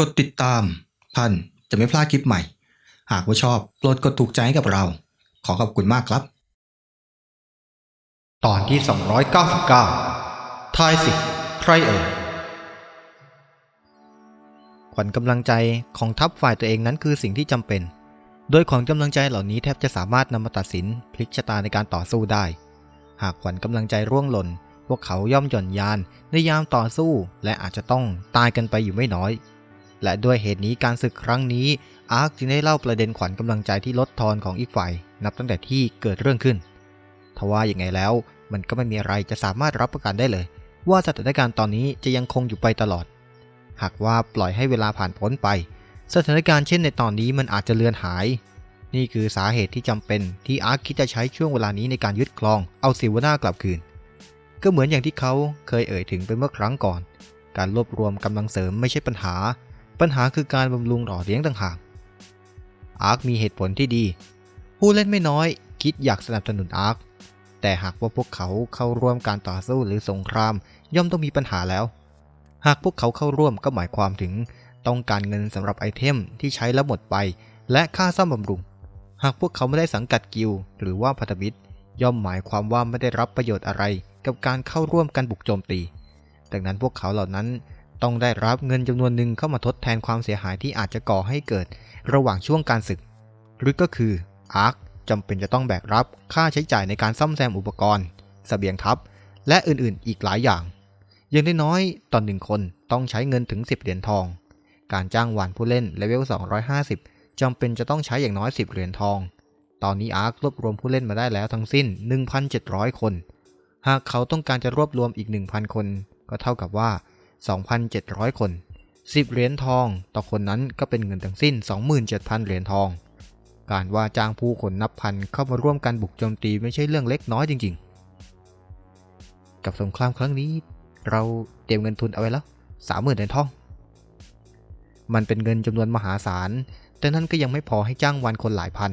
กดติดตามท่านจะไม่พลาดคลิปใหม่ หากว่าชอบโปรดกดถูกใจให้กับเรา ขอขอบคุณมากครับ ตอนที่ 299ทายสิ ใครเอ่ยขวัญกำลังใจของทัพฝ่ายตัวเองนั้นคือสิ่งที่จำเป็น โดยขวัญกำลังใจเหล่านี้แทบจะสามารถนำมาตัดสินพลิกชะตาในการต่อสู้ได้ หากขวัญกำลังใจร่วงหล่น พวกเขาย่อมหย่อนยานในยามต่อสู้และอาจจะต้องตายกันไปอยู่ไม่น้อย และด้วยเหตุนี้การศึกครั้งนี้อาร์คจึงได้เล่าประเด็นขวัญกำลังใจที่ลดทอนของอีกฝ่ายนับตั้งแต่ที่เกิดเรื่องขึ้นทว่าอย่างไงแล้ว มันก็ไม่มีอะไรจะสามารถรับประกันได้เลย ว่าสถานการณ์ตอนนี้จะยังคงอยู่ไปตลอด หากว่าปล่อยให้เวลาผ่านพ้นไป สถานการณ์เช่นในตอนนี้มันอาจจะเลือนหาย นี่คือสาเหตุที่จำเป็นที่อาร์คคิดจะใช้ช่วงเวลานี้ในการยึดครองเอาซิวนากลับคืน ก็เหมือนอย่างที่เขาเคยเอ่ยถึงไปเมื่อครั้งก่อน การรวบรวมกำลังเสริมไม่ใช่ปัญหา ปัญหาคือการบำรุงหล่อเลี้ยงต่างหากอาร์คมีเหตุผลที่ดี ผู้เล่นไม่น้อย คิดอยากสนับสนุนอาร์คแต่หากว่าพวกเขาเข้าร่วมการต่อสู้หรือสงคราม ย่อมต้องมีปัญหาแล้ว หากพวกเขาเข้าร่วมก็หมายความถึง ต้องการเงินสำหรับไอเทมที่ใช้แล้วหมดไป และค่าซ่อมบำรุง หากพวกเขาไม่ได้สังกัดกิลหรือว่าพันธมิตร ย่อมหมายความว่าไม่ได้รับประโยชน์อะไร กับการเข้าร่วมกันบุกโจมตี ดังนั้นพวกเขาเหล่านั้น ต้องได้รับเงินจำนวนหนึ่งเข้ามาทดแทนความเสียหายที่อาจจะก่อให้เกิดระหว่างช่วงการศึก หรือก็คืออาร์คจำเป็นจะต้องแบกรับค่าใช้จ่ายในการซ่อมแซมอุปกรณ์สเสบียงทัพ และอื่นๆ อีกหลายอย่าง อย่างน้อยๆตอนหนึ่งคนต้องใช้เงินถึง 10 เหรียญทอง การจ้างวานผู้เล่นเลเวล 250 จำเป็นจะต้องใช้อย่างน้อย 10 เหรียญทอง ตอนนี้อาร์ครวบรวมผู้เล่นมาได้แล้วทั้งสิ้น 1,700 คน หากเขาต้องการจะรวบรวมอีก 1,000 คน ก็เท่ากับว่า 2,700 คน 10 เหรียญทอง ต่อคนนั้นก็เป็นเงินทั้งสิ้น 27,000 เหรียญทอง การว่าจ้างผู้คนนับพันเข้ามาร่วมกันบุกโจมตีไม่ใช่เรื่องเล็กน้อยจริง ๆ กับสงครามครั้งนี้ เราเตรียมเงินทุนเอาไว้แล้ว 30,000 เหรียญทอง มันเป็นเงินจำนวนมหาศาล แต่นั่นก็ยังไม่พอให้จ้างวันคนหลายพัน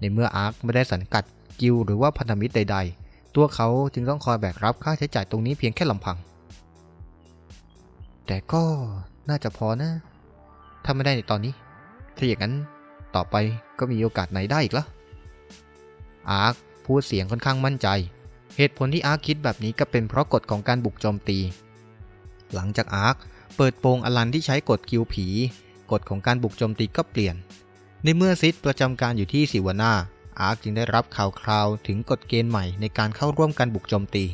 ในเมื่ออาร์คไม่ได้สังกัดกิลหรือว่าพันธมิตรใด ๆ ตัวเขาจึงต้องคอยแบกรับค่าใช้จ่ายตรงนี้เพียงแค่ลำพัง แต่ก็น่าจะพอนะ ถ้าไม่ได้ในตอนนี้ ถ้าอย่างนั้นต่อไปก็มีโอกาสไหนได้อีกล่ะอาร์คพูดเสียงค่อนข้างมั่นใจ เหตุผลที่อาร์คคิดแบบนี้ก็เป็นเพราะกฎของการบุกโจมตี หลังจากอาร์คเปิดโปงอลันที่ใช้กฎกิวผีกฎของการบุกโจมตีก็เปลี่ยน ในเมื่อซิดประจำการอยู่ที่สิวนาอาร์คจึงได้รับข่าวคราวถึงกฎเกณฑ์ใหม่ในการเข้าร่วมการบุกโจมตี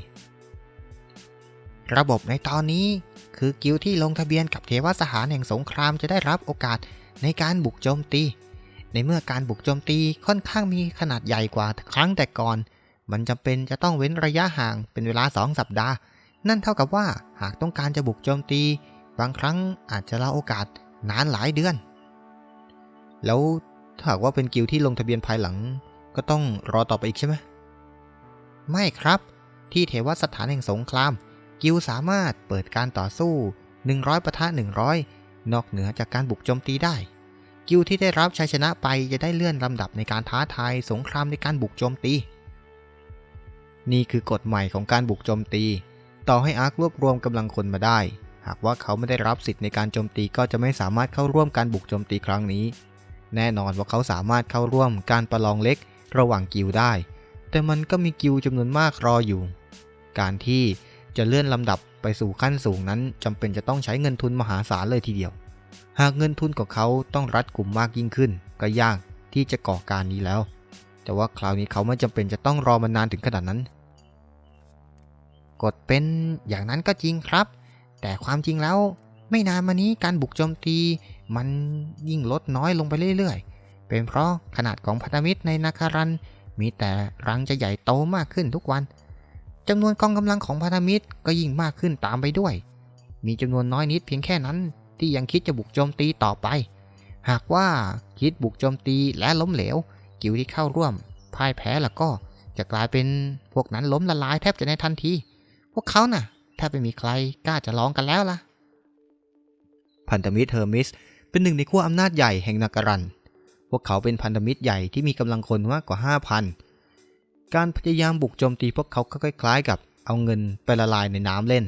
ระบบในตอนนี้คือกิลด์ที่ลงทะเบียนกับเทวสหารแห่งสงครามจะได้รับโอกาสในการบุกโจมตี ในเมื่อการบุกโจมตีค่อนข้างมีขนาดใหญ่กว่าครั้งแต่ก่อน มันจำเป็นจะต้องเว้นระยะห่างเป็นเวลา 2 สัปดาห์ นั่นเท่ากับว่าหากต้องการจะบุกโจมตี บางครั้งอาจจะลาโอกาสนานหลายเดือน แล้วถ้าหากว่าเป็นกิลด์ที่ลงทะเบียนภายหลัง ก็ต้องรอต่อไปอีกใช่ไหมไม่ครับ ที่เทวสถานแห่งสงคราม กิลสามารถเปิดการต่อสู้ 100ประทะ100 นอกเหนือจากการบุกโจมตีได้ กิลที่ได้รับชัยชนะไปจะได้เลื่อนลำดับในการท้าทายสงครามในการบุกโจมตี นี่คือกฎใหม่ของการบุกโจมตี ต่อให้อาร์ครวบรวมกำลังคนมาได้ หากว่าเขาไม่ได้รับสิทธิ์ในการโจมตีก็จะไม่สามารถเข้าร่วมการบุกโจมตีครั้งนี้ แน่นอนว่าเขาสามารถเข้าร่วมการประลองเล็กระหว่างกิลได้ แต่มันก็มีกิลจำนวนมากรออยู่ การที่ จะเลื่อนลำดับไปสู่ขั้นสูงนั้นจำเป็นจะต้องใช้เงินทุนมหาศาลเลยทีเดียว หากเงินทุนของเขาต้องรัดกลุ่มมากยิ่งขึ้น ก็ยากที่จะก่อการนี้แล้ว แต่ว่าคราวนี้เขาไม่จำเป็นจะต้องรอมานานถึงขนาดนั้นกฎเป็นอย่างนั้นก็จริงครับ แต่ความจริงแล้วไม่นานมานี้การบุกโจมตีมันยิ่งลดน้อยลงไปเรื่อยๆ เป็นเพราะขนาดของพันธมิตรในนาคารันมีแต่รังจะใหญ่โตมากขึ้นทุกวัน จำนวนกองกำลังของพันธมิตรก็ยิ่งมากขึ้นตามไปด้วย มีจำนวนน้อยนิดเพียงแค่นั้นที่ยังคิดจะบุกโจมตีต่อไป หากว่าคิดบุกโจมตีและล้มเหลว กิวที่เข้าร่วมพ่ายแพ้แล้วก็จะกลายเป็นพวกนั้นล้มละลายแทบจะในทันที พวกเขาน่ะแทบไม่มีใครกล้าจะลองกันแล้วล่ะ พันธมิตรเฮอร์มิสเป็นหนึ่งในขั้วอำนาจใหญ่แห่งนาการัน พวกเขาเป็นพันธมิตรใหญ่ที่มีกำลังคนมากกว่า 5,000 การพยายามบุกโจมตีพวกเขาก็คล้ายๆ กับเอาเงินไปละลายในน้ำเล่น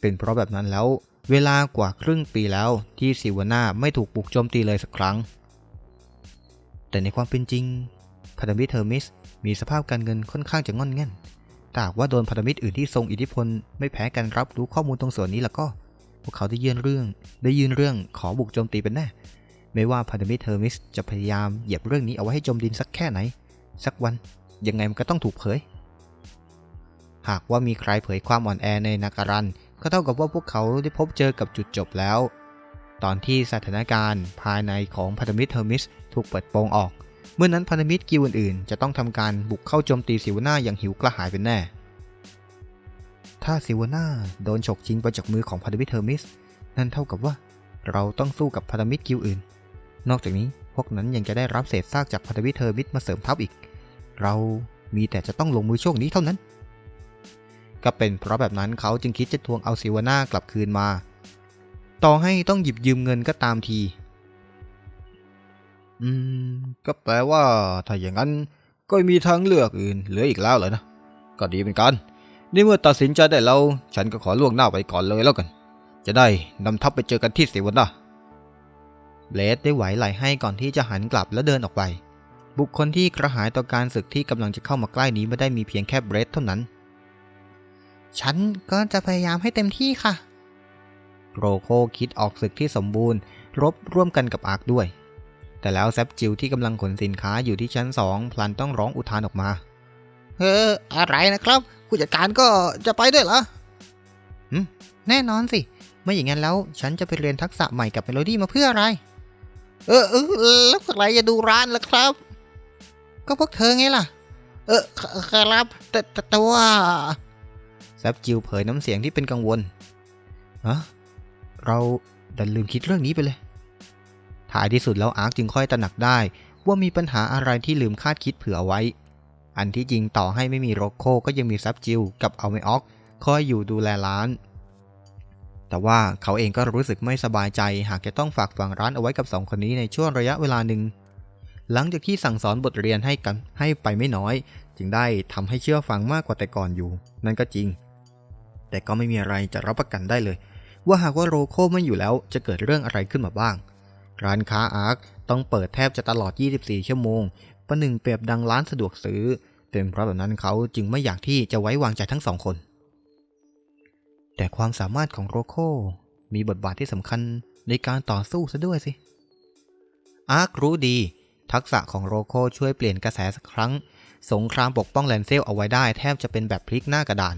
เป็นเพราะแบบนั้นแล้ว เวลากว่าครึ่งปีแล้วที่ซิวาน่าไม่ถูกบุกโจมตีเลยสักครั้ง แต่ในความเป็นจริงพันธมิตรเทอร์มิสมีสภาพการเงินค่อนข้างจะง่อนแง่นแต่หากว่าโดนพันธมิตรอื่นที่ทรงอิทธิพลไม่แพ้กันรับรู้ข้อมูลตรงส่วนนี้แล้วก็ พวกเขาได้ยื่นเรื่อง ได้ยื่นเรื่องขอบุกโจมตีเป็นแน่ ไม่ว่าพันธมิตรเทอร์มิสจะพยายามเหยียบเรื่องนี้เอาไว้ให้จมดินสักแค่ไหน สักวัน ยังไงมันก็ต้องถูกเผย หากว่ามีใครเผยความอ่อนแอในนาการันก็เท่ากับว่าพวกเขาได้พบเจอกับจุดจบแล้ว ตอนที่สถานการณ์ภายในของพันธมิตรเทอร์มิสถูกเปิดโปงออก เมื่อนนั้นพันธมิตรกิวอื่นๆ จะต้องทำการบุกเข้าโจมตีซิวนาอย่างหิวกระหายเป็นแน่ ถ้าซิวนาโดนฉกชิงไปจากมือของพันธมิตรเทอร์มิสนั่นเท่ากับว่าเราต้องสู้กับพันธมิตรกิวอื่น นอกจากนี้พวกนั้นยังจะได้รับเศษซากจากพันธมิตรเทอร์มิสมาเสริมทัพอีก เรามีแต่จะต้องลงมือช่วงนี้เท่านั้น ก็เป็นเพราะแบบนั้นเขาจึงคิดจะทวงเอาซิวาน่ากลับคืนมา ต่อให้ต้องหยิบยืมเงินก็ตามที อืม ก็แปลว่า ถ้าอย่างนั้นก็มีทางเลือกอื่นเหลืออีกแล้วเหรอนะ ก็ดีเหมือนกันนี่เมื่อตัดสินใจได้แล้ว ฉันก็ขอล่วงหน้าไปก่อนเลยแล้วกัน จะได้นำทัพไปเจอกันที่สิวันนะเลสได้ไหวไหลให้ก่อนที่จะหันกลับแล้วเดินออกไป บุคคลที่กระหายต่อการศึกที่กำลังจะเข้ามาใกล้นี้ไม่ได้มีเพียงแค่เบรดเท่านั้น ฉันก็จะพยายามให้เต็มที่ค่ะ โรโคคิดออกศึกที่สมบูรณ์ รบร่วมกันกับอาร์คด้วย แต่แล้วแซปจิวที่กำลังขนสินค้าอยู่ที่ชั้นสองพลันต้องร้องอุทานออกมาเอออะไรนะครับผู้จัดการก็จะไปด้วยเหรอแน่นอนสิ ไม่อย่างนั้นแล้วฉันจะไปเรียนทักษะใหม่กับเมโลดี้มาเพื่ออะไร เออเออแล้วใครจะดูร้านล่ะครับ ก็พวกเธอไงล่ะ เออครับแต่แต่ว่าแซปจิวเผยน้ำเสียงที่เป็นกังวลอะเราดันลืมคิดเรื่องนี้ไปเลย ท้ายที่สุดแล้วอาร์คจึงค่อยตระหนักได้ ว่ามีปัญหาอะไรที่ลืมคาดคิดเผื่อไว้ อันที่จริงต่อให้ไม่มีโรโคก็ยังมีแซปจิวกับเอัลเมออกคอยอยู่ดูแลร้าน แต่ว่าเขาเองก็รู้สึกไม่สบายใจหากจะต้องฝากฝังร้านเอาไว้กับสองคนนี้ในช่วงระยะเวลาหนึ่ง หลังจากที่สั่งสอนบทเรียนให้กันให้ไปไม่น้อย จึงได้ทำให้เชื่อฟังมากกว่าแต่ก่อนอยู่ นั่นก็จริง แต่ก็ไม่มีอะไรจะรับประกันได้เลย ว่าหากว่าโรโคไม่อยู่แล้วจะเกิดเรื่องอะไรขึ้นมาบ้าง ร้านค้าอาร์คต้องเปิดแทบจะตลอด 24 ชั่วโมง ประหนึ่งเปรียบดังร้านสะดวกซื้อเป็นเพราะแบบนั้นเขาจึงไม่อยากที่จะไว้วางใจทั้งสองคน แต่ความสามารถของโรโคมีบทบาทที่สำคัญในการต่อสู้ซะด้วยสิอาร์ครู้ดี ทักษะของโรโคช่วยเปลี่ยนกระแสสักครั้ง สงครามปกป้องแลนเซลเอาไว้ได้แทบจะเป็นแบบพลิกหน้ากระดาน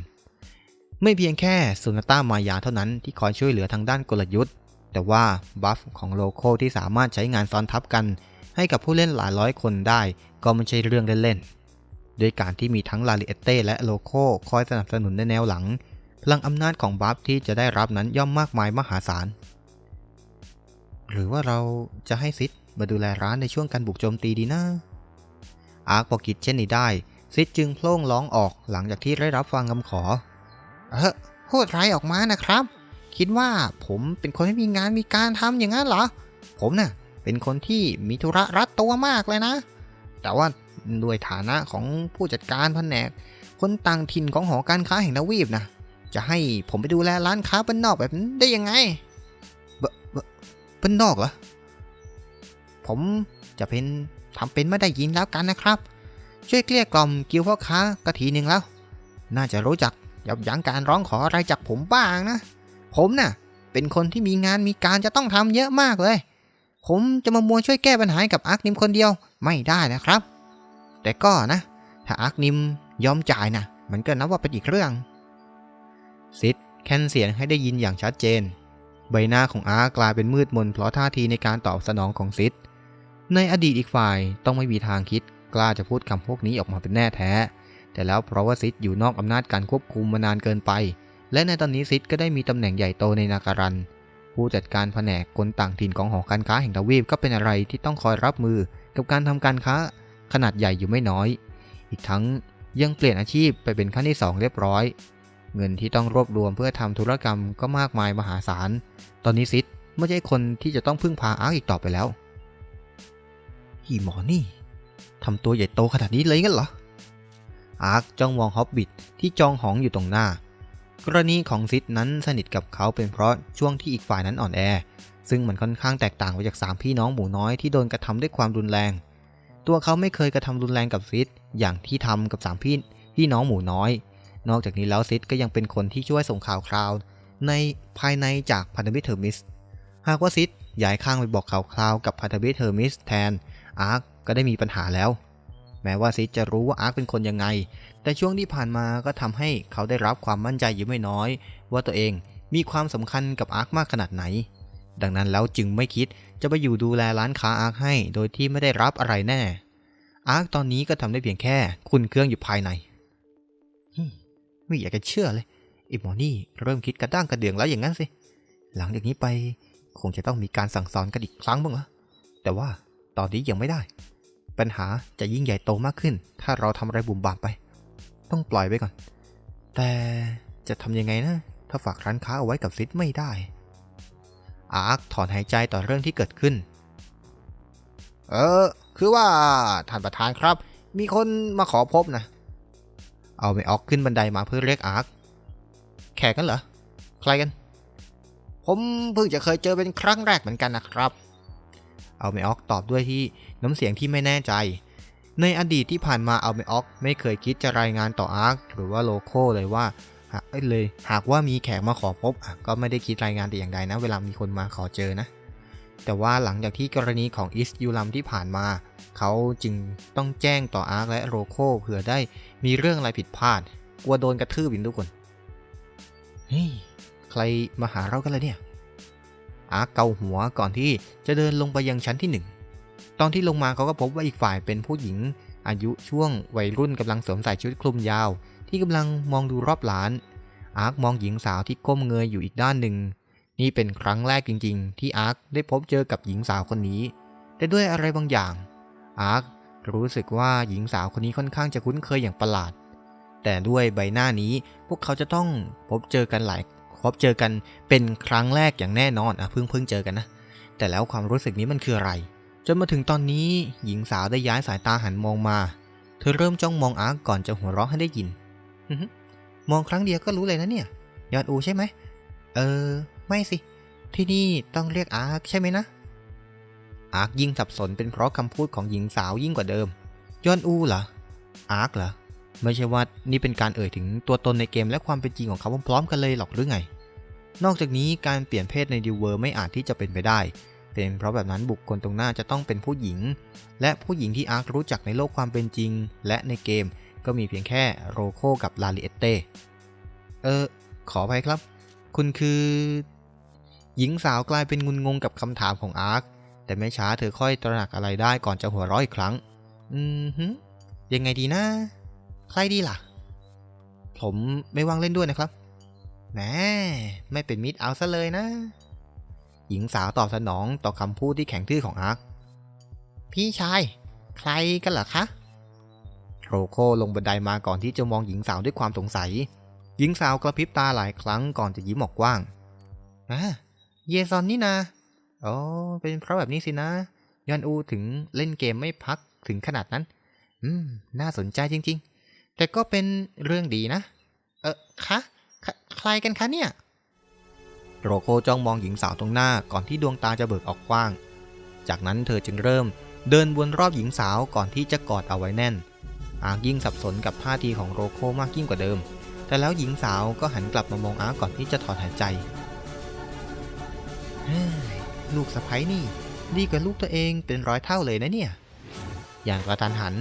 ไม่เพียงแค่สุนต้ามายาเท่านั้นที่คอยช่วยเหลือทางด้านกลยุทธ์ แต่ว่าบัฟของโลโคที่สามารถใช้งานซ้อนทับกัน ให้กับผู้เล่นหลายร้อยคนได้ ก็ไม่ใช่เรื่องเล่นๆด้วยการที่มีทั้งลาลิเอเต้และโลโคคอยสนับสนุนในแนวหลังพลังอำนาจของบัฟที่จะได้รับนั้นย่อมมากมายมหาศาล หรือว่าเราจะให้ซิด มาดูแลร้านในช่วงการบุกโจมตีดีนะอาร์คพอคิดเช่นนี้ได้ ซิดจึงโพล่งร้องออกหลังจากที่ได้รับฟังคำขอ เออพูดไรายออกมานะครับ คิดว่าผมเป็นคนไม่มีงานมีการทำอย่างนั้นเหรอ ผมน่ะเป็นคนที่มีธุระรัดตัวมากเลยนะ แต่ว่าด้วยฐานะของผู้จัดการแผนก คนต่างถิ่นของหอการค้าแห่งนาวีบนะ จะให้ผมไปดูแลร้านค้าบ้านนอกแบบนั้นได้ยังไงเป็นนอกเหรอ ผมจะเป็นทำเป็นไม่ได้ยินแล้วกันนะครับ ช่วยเกลี้ยกล่อมกิวพ่อค้ากะทีหนึ่งแล้ว น่าจะรู้จักยับยั้งการร้องขออะไรจากผมบ้างนะ ผมน่ะ เป็นคนที่มีงานมีการจะต้องทำเยอะมากเลย ผมจะมามัวช่วยแก้ปัญหาให้กับอาร์คนิมคนเดียวไม่ได้นะครับ แต่ก็นะ ถ้าอาร์คนิมยอมจ่ายนะมันก็นับว่าเป็นอีกเรื่องซิดแค้นเสียงให้ได้ยินอย่างชัดเจน ใบหน้าของอาร์กลายเป็นมืดมนเพราะท่าทีในการตอบสนองของซิด ในอดีตอีกฝ่ายต้องไม่มีทางคิดกล้าจะพูดคำพวกนี้ออกมาเป็นแน่แท้ แต่แล้วเพราะว่าซิดอยู่นอกอำนาจการควบคุมมานานเกินไป และในตอนนี้ซิดก็ได้มีตำแหน่งใหญ่โตในนาการัน ผู้จัดการแผนกคนต่างถิ่นของหอการค้าแห่งทวีปก็เป็นอะไรที่ต้องคอยรับมือกับการทำการค้าขนาดใหญ่อยู่ไม่น้อย อีกทั้งยังเปลี่ยนอาชีพไปเป็นขั้นที่สองเรียบร้อย เงินที่ต้องรวบรวมเพื่อทำธุรกรรมก็มากมายมหาศาล ตอนนี้ซิดไม่ใช่คนที่จะต้องพึ่งพาอาร์คอีกต่อไปแล้ว ฮีหมอนี่ทำตัวใหญ่โตขนาดนี้เลยงั้นเหรอ อาร์คจ้องมองฮอบบิทที่จองหองอยู่ตรงหน้า กรณีของซิดนั้นสนิทกับเขาเป็นเพราะช่วงที่อีกฝ่ายนั้นอ่อนแอ ซึ่งมันค่อนข้างแตกต่างไปจากสามพี่น้องหมูน้อยที่โดนกระทำด้วยความรุนแรง ตัวเขาไม่เคยกระทำรุนแรงกับซิดอย่างที่ทำกับสามพี่พี่น้องหมูน้อย นอกจากนี้แล้วซิดก็ยังเป็นคนที่ช่วยส่งข่าวคราว ในภายในจากพันธมิตรเทอร์มิส หากว่าซิดย้ายข้างไปบอกข่าวคราวกับพันธมิตรเทอร์มิสแทน อาร์คก็ได้มีปัญหาแล้ว แม้ว่าซิจะรู้ว่าอาร์คเป็นคนยังไง แต่ช่วงที่ผ่านมาก็ทำให้เขาได้รับความมั่นใจอยู่ไม่น้อย ว่าตัวเองมีความสำคัญกับอาร์คมากขนาดไหน ดังนั้นแล้วจึงไม่คิดจะไปอยู่ดูแลร้านค้าอาร์คให้ โดยที่ไม่ได้รับอะไรแน่ อาร์คตอนนี้ก็ทำได้เพียงแค่คุณเครื่องอยู่ภายในฮึไม่อยากจะเชื่อเลยไอ้หมอนี่เริ่มคิดกระด้างกระเดืองแล้วอย่างนั้นสิ หลังจากนี้ไปคงจะต้องมีการสั่งสอนกันอีกครั้งบ้างละแต่ว่า ตอนนี้ยังไม่ได้ ปัญหาจะยิ่งใหญ่โตมากขึ้น ถ้าเราทำอะไรบุ่มบามไป ต้องปล่อยไว้ก่อน แต่จะทำยังไงนะ ถ้าฝากร้านค้าเอาไว้กับซิดไม่ได้ อาร์คถอนหายใจต่อเรื่องที่เกิดขึ้น เออ คือว่าท่านประธานครับ มีคนมาขอพบนะ เอาไม่ออกขึ้นบันไดมาเพื่อเรียกอาร์ค แขกกันเหรอ ใครกัน ผมเพิ่งจะเคยเจอเป็นครั้งแรกเหมือนกันนะครับ อาไม่ออกตอบด้วยที่น้ำเสียงที่ไม่แน่ใจ ในอดีตที่ผ่านมาเอาไม่ออกไม่เคยคิดจะรายงานต่ออาร์คหรือว่าโลโก้เลยว่าเอ้เลยหากว่ามีแขกมาขอพบอก็ไม่ได้คิดรายงานแต่อย่างใดนะ เวลามีคนมาขอเจอนะ แต่ว่าหลังจากที่กรณีของอิสยูลัมที่ผ่านมา เขาจึงต้องแจ้งต่ออาร์คและโลโก้เผื่อได้มีเรื่องอะไรผิดพลาด กลัวโดนกระทืบอินทุกคนเฮ้ยใครมาหาเรากันเลยเนี่ย อาร์คเกาหัวก่อนที่จะเดินลงไปยังชั้นที่หนึ่งตอนที่ลงมาเขาก็พบว่าอีกฝ่ายเป็นผู้หญิง อายุช่วงวัยรุ่นกำลังสวมใส่ชุดคลุมยาว ที่กำลังมองดูรอบร้าน อาร์คมองหญิงสาวที่ก้มเงยอยู่อีกด้านหนึ่ง นี่เป็นครั้งแรกจริง ๆ ที่อาร์คได้พบเจอกับหญิงสาวคนนี้ แต่ด้วยอะไรบางอย่าง อาร์ครู้สึกว่าหญิงสาวคนนี้ค่อนข้างจะคุ้นเคยอย่างประหลาด แต่ด้วยใบหน้านี้พวกเขาจะต้องพบเจอกันหลาย พบเจอกันเป็นครั้งแรกอย่างแน่นอนอะเพิ่งเพิ่งเจอกันนะ แต่แล้วความรู้สึกนี้มันคืออะไร จนมาถึงตอนนี้หญิงสาวได้ย้ายสายตาหันมองมา เธอเริ่มจ้องมองอาร์คก่อนจะหัวเราะให้ได้ยินมองครั้งเดียวก็รู้เลยนะเนี่ย ยอดอูใช่ไหม เออ ไม่สิ ที่นี่ต้องเรียกอาร์คใช่ไหมนะ อาร์คยิ่งสับสนเป็นเพราะคำพูดของหญิงสาวยิ่งกว่าเดิม ยอนอูเหรอ อาร์คเหรอ ไม่ใช่ว่านี่เป็นการเอ่ยถึงตัวตนในเกมและความเป็นจริงของเขาพร้อมๆกันเลยหรอกหรือไง นอกจากนี้การเปลี่ยนเพศในดิวเวอร์ไม่อาจที่จะเป็นไปได้ เป็นเพราะแบบนั้นบุคคลตรงหน้าจะต้องเป็นผู้หญิง และผู้หญิงที่อาร์ครู้จักในโลกความเป็นจริง และในเกมก็มีเพียงแค่โรโคกับลาลิเอตเต้ เออ ขออภัยครับ คุณคือ หญิงสาวกลายเป็นงุนงงกับคำถามของอาร์ค แต่ไม่ช้าเธอค่อยตระหนักอะไรได้ก่อนจะหัวเราะอีกครั้ง อืมฮึยังไงดีนะ ใครดีล่ะ ผมไม่ว่างเล่นด้วยนะครับแหมไม่เป็นมิตรเอาซะเลยนะ หญิงสาวตอบสนองต่อคำพูดที่แข็งทื่อของอาร์คพี่ชาย ใครกันเหรอคะโรโคลงบันไดมาก่อนที่จะมองหญิงสาวด้วยความสงสัย หญิงสาวกระพริบตาหลายครั้งก่อนจะยิ้มออกกว้างอะเยซอนนี่นาอ๋อเป็นเพราะแบบนี้สินะยอนอูถึงเล่นเกมไม่พักถึงขนาดนั้น อืม น่าสนใจจริง ๆ แต่ก็เป็นเรื่องดีนะ เออคะคใครกันคะเนี่ย โรโคจ้องมองหญิงสาวตรงหน้าก่อนที่ดวงตาจะเบิกออกกว้าง จากนั้นเธอจึงเริ่มเดินวนรอบหญิงสาวก่อนที่จะกอดเอาไว้แน่น อาร์ยิ่งสับสนกับท่าทีของโรโคมากยิ่งกว่าเดิม แต่แล้วหญิงสาวก็หันกลับมามองอาร์ก่อนที่จะถอนหายใจลูกสะพ้ยนี่ ดีกว่าลูกตัวเองเป็นร้อยเท่าเลยนะเนี่ย อย่างกระทันหัน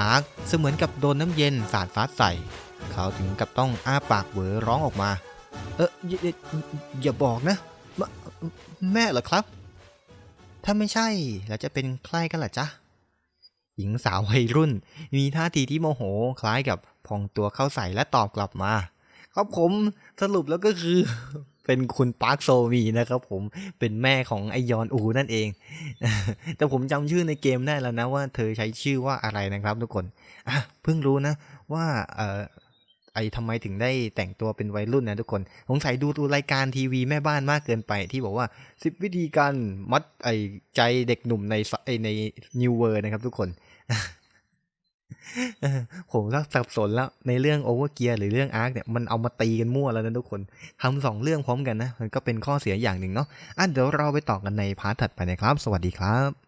อาร์คเสมือนกับโดนน้ำเย็นสาดฟาดใส่ เขาถึงกับต้องอ้าปากเหวอร้องออกมา เอออย่าอย่าอย่าบอกนะมแม่เหรอครับ ถ้าไม่ใช่แล้วจะเป็นใครกันล่ะจ๊ะ หญิงสาววัยรุ่น มีท่าทีที่โมโหคล้ายกับพองตัวเข้าใส่และตอบกลับมา ครับผมสรุปแล้วก็คือ เป็นคุณปาร์คโซมีนะครับผมเป็นแม่ของไอยอนอูนั่นเอง แต่ผมจำชื่อในเกมได้แล้วนะว่าเธอใช้ชื่อว่าอะไรนะครับทุกคนอะเพิ่งรู้นะว่าเออไอทำไมถึงได้แต่งตัวเป็นวัยรุ่นนะทุกคนสงสัยดูดูรายการทีวีแม่บ้านมากเกินไปที่บอกว่าสิบวิธีการมัดไอใจเด็กหนุ่มในไอในนิวเวอร์นะครับทุกคน ผมก็สับสนแล้วในเรื่องโอเวอร์เกียร์หรือเรื่องอาร์คเนี่ยมันเอามาตีกันมั่วแล้วนะทุกคนทำสองเรื่องพร้อมกันนะ มันก็เป็นข้อเสียอย่างหนึ่งเนาะอะเดี๋ยวเราไปต่อกันในพาร์ทถัดไปนะครับ สวัสดีครับ